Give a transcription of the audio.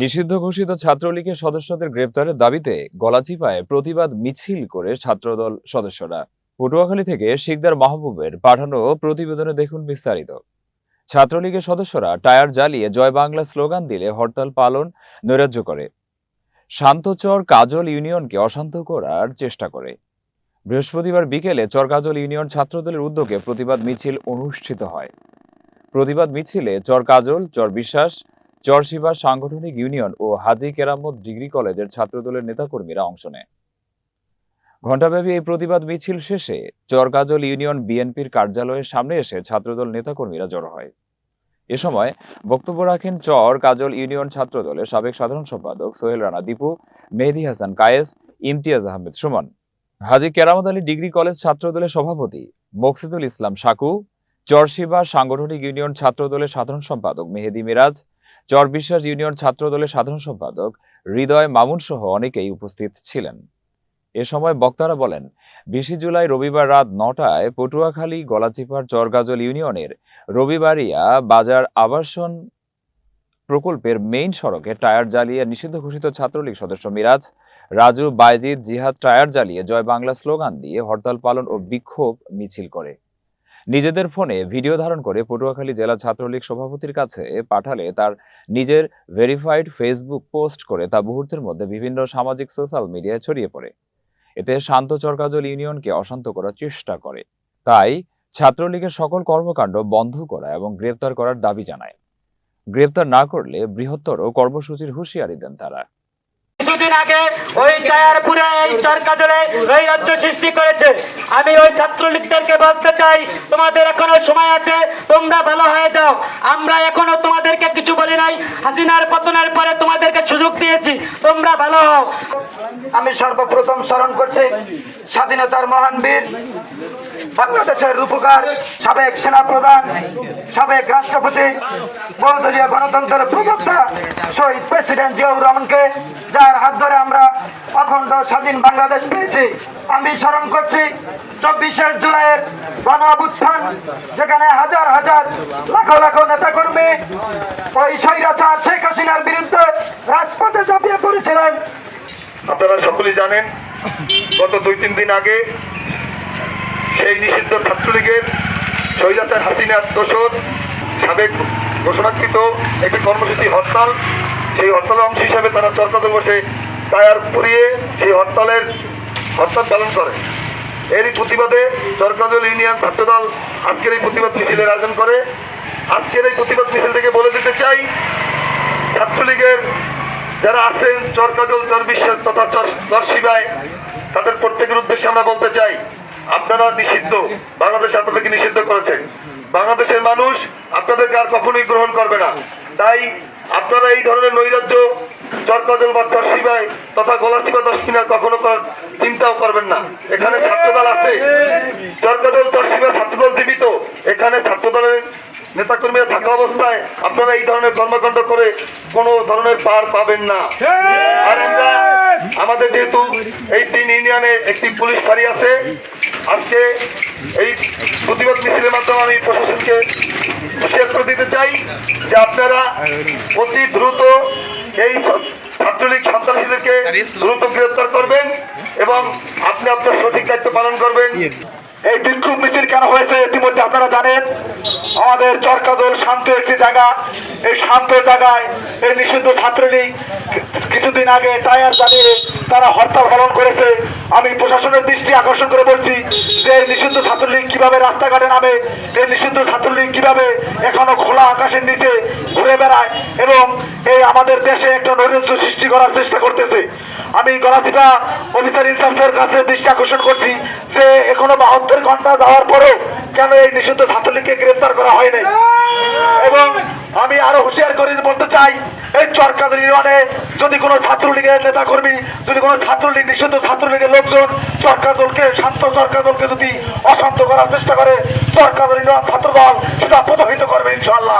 নিষিদ্ধ ঘোষিত ছাত্রলীগের সদস্যদের গ্রেপ্তারের দাবিতে গলাচিপায় প্রতিবাদ মিছিল করে ছাত্রদল সদস্যরা। পটুয়াখালী থেকে শিকদার মাহবুবের পাঠানো প্রতিবেদনে দেখুন বিস্তারিত। ছাত্রলীগের সদস্যরা টায়ার জ্বালিয়ে জয় বাংলা স্লোগান দিলে হরতাল পালন নৈরাজ্য করে। শান্তচর কাজল ইউনিয়নকে অশান্ত করার চেষ্টা করে। বৃহস্পতিবার বিকেলে চরকাজল ইউনিয়ন ছাত্রদলের উদ্যোগে প্রতিবাদ মিছিল অনুষ্ঠিত হয়। প্রতিবাদ মিছিলে চর কাজল, চর বিশ্বাস চরশিবা সাংগঠনিক ইউনিয়ন ও হাজী কেরামত ডিগ্রি কলেজের ছাত্রদলের নেতাকর্মীরা অংশ নেয়। ঘণ্টাব্যাপী এই প্রতিবাদ মিছিল শেষে চরকাজল ইউনিয়ন বিএনপির কার্যালয়ের সামনে এসে ছাত্রদল নেতাকর্মীরা জড়ো হয়। এ সময় বক্তব্য রাখেন চর কাজল ইউনিয়ন ছাত্রদলের সাবেক সাধারণ সম্পাদক সোহেল রানা দীপু, মেহেদি হাসান কায়েস, ইমতিয়াজ আহমেদ সুমন। হাজি কেরামত আলী ডিগ্রি কলেজ ছাত্রদলের সভাপতি মকসিদুল ইসলাম সাকু চরশিবা সাংগঠনিক ইউনিয়ন ছাত্রদলের সাধারণ সম্পাদক মেহেদি মিরাজ চর বিশ্বাস ইউনিয়ন ছাত্রদলের সাধারণ সম্পাদক হৃদয় মামুন সহ অনেকেই উপস্থিত ছিলেন। এ সময় বক্তারা বলেন, বিশে জুলাই রবিবার রাত নটায় পটুয়াখালী গলাচিপার চরগাজল ইউনিয়নের রবিবারিয়া বাজার আবাসন প্রকল্পের মেইন সড়কে টায়ার জ্বালিয়ে নিষিদ্ধ ঘোষিত ছাত্রলীগ সদস্য মিরাজ, রাজু বাইজিদ জিহাদ টায়ার জ্বালিয়ে জয় বাংলা স্লোগান দিয়ে হরতাল পালন ও বিক্ষোভ মিছিল করে। নিজেদের ফোনে ভিডিও ধারণ করে পটুয়াখালী জেলা ছাত্রলীগ সভাপতির কাছে পাঠালে তার নিজের ভেরিফাইড ফেসবুক পোস্ট করে তা মুহূর্তের মধ্যে বিভিন্ন সামাজিক সোশ্যাল মিডিয়ায় ছড়িয়ে পড়ে। এতে শান্ত চরকাজল ইউনিয়নকে অশান্ত করার চেষ্টা করে। তাই ছাত্রলীগের সকল কর্মকাণ্ড বন্ধ করা এবং গ্রেপ্তার করার দাবি জানায়। গ্রেপ্তার না করলে বৃহত্তর কর্মসূচির হুঁশিয়ারি দেন তারা। কিছুদিন আগে ওই চায়ারপুরে, এই চরকাজলে রাজ্য সৃষ্টি করেছে। আমি ওই ছাত্রলীগদেরকে বলতে চাই, তোমাদের এখনও সময় আছে, তোমরা ভালো হয়ে যাও। আমরা এখনও তোমাদেরকে কিছু বলি নাই। হাসিনার পতনের পরে তোমাদেরকে সুযোগ দিয়েছি, তোমরা ভালো হও। আমি সর্বপ্রথম স্মরণ করছি স্বাধীনতার মহান বীর, বাংলাদেশের রূপকার, সাবেক সেনাপ্রধান, সাবেক রাষ্ট্রপতি বহুদলীয় গণতন্ত্রের প্রবক্তা, শহীদ প্রেসিডেন্ট জিয়াউর রহমানকে, যার হাত ধরে আমরা অখণ্ড স্বাধীন বাংলাদেশ পেয়েছি। আমি স্মরণ করছি চব্বিশে জুলাইয়ের গণ অভ্যুত্থান, যেখানে হাজার হাজার লাখো লাখো নেতাকর্মী ওই স্বৈরাচার শেখ হাসিনার বিরুদ্ধে রাজপথে ঝাঁপিয়ে পড়েছিলেন। আপনারা সকলেই জানেন, গত দুই, তিন দিন আগে সেই নিষিদ্ধ ছাত্রলীগের শৈলাচার হাসিনার দোসর সাবেক ঘোষণাকৃত একটি কর্মসূচি হরতাল। সেই হরতালের অংশ হিসাবে তারা চরকাতে বসে টায়ার পুড়িয়ে সেই হরতালের হরতাল পালন করে। এরই প্রতিবাদে চরকাজল ইউনিয়ন ছাত্রদল আজকের এই প্রতিবাদ মিছিলের আয়োজন করে। আজকের এই প্রতিবাদ মিছিল থেকে বলে দিতে চাই, ছাত্রলীগের যারা আছেন চরকাজল চর বিশ্বাস তথা চরশিবায় তাদের প্রত্যেকের উদ্দেশ্যে আমরা বলতে চাই, আপনারা নিষিদ্ধ, বাংলাদেশ আপনাদেরকে নিষিদ্ধ করেছে বাংলাদেশের মানুষ আপনাদেরকে আর কখনোই গ্রহণ করবে না। তাই আপনারা এই ধরনের নৈরাজ্য চরকাজল বা চরশিবায় তথা গলাচিপা দশ মিনার কখনো চিন্তাও করবেন না। এখানে ছাত্রদল আছে। চরকাজল চরশিবা ছাত্রদল জীবিত। এখানে ছাত্রদলের নেতাকর্মীরা থাকা অবস্থায় আপনারা এই ধরনের কর্মকাণ্ড করে কোনো ধরনের পার পাবেন না। আর আমরা আমাদের যেহেতু এই তিন ইউনিয়নে একটি পুলিশ ফাঁড়ি আছে আজকে এই প্রতিবাদ মিছিলের মাধ্যমে আমি প্রশাসনকে হুঁশিয়ার করে দিতে চাই যে আপনারা অতি দ্রুত এই ছাত্রলীগ সন্ত্রাসীদেরকে দ্রুত গ্রেপ্তার করবেন এবং আপনি আপনার সঠিক দায়িত্ব পালন করবেন। এই বিক্ষোভ মিছিল কেন হয়েছে ইতিমধ্যে আপনারা জানেন। আমাদের চরকাদল শান্ত একটি জায়গা। এই শান্ত জায়গায় এই নিষিদ্ধ ছাত্রলীগ কিছুদিন আগে টায়ার জ্বালিয়ে তারা হরতাল পালন করেছে। আমি প্রশাসনের দৃষ্টি আকর্ষণ করে বলছি যে নিষিদ্ধ ছাত্রলীগ কীভাবে রাস্তাঘাটে নামে এই নিষিদ্ধ ছাত্রলীগ কীভাবে এখনও খোলা আকাশের নিচে ঘুরে বেড়ায় এবং এই আমাদের দেশে একটা নৈরাজ্য সৃষ্টি করার চেষ্টা করতেছে। আমি গলাচিপা অফিসার ইনচার্জের কাছে দৃষ্টি আকর্ষণ করছি যে এখনও বাহাত্তর ঘণ্টা যাওয়ার পরেও কেন এই নিষিদ্ধ ছাত্রলীগকে গ্রেফতার করা হয়নি? এবং আমি আরও হুঁশিয়ার করে বলতে চাই এই চরকাজ নির্মাণে যদি কোনো ছাত্রলীগের নেতা কর্মী যদি কোনো ছাত্রলীগ, নিষিদ্ধ ছাত্রলীগের লোকজন চরকাজলকে শান্ত চরকাজলকে যদি অশান্ত করার চেষ্টা করে চরকাজ নির্মাণ ছাত্রদল সেটা প্রতাহিত করবে ইনশাল্লাহ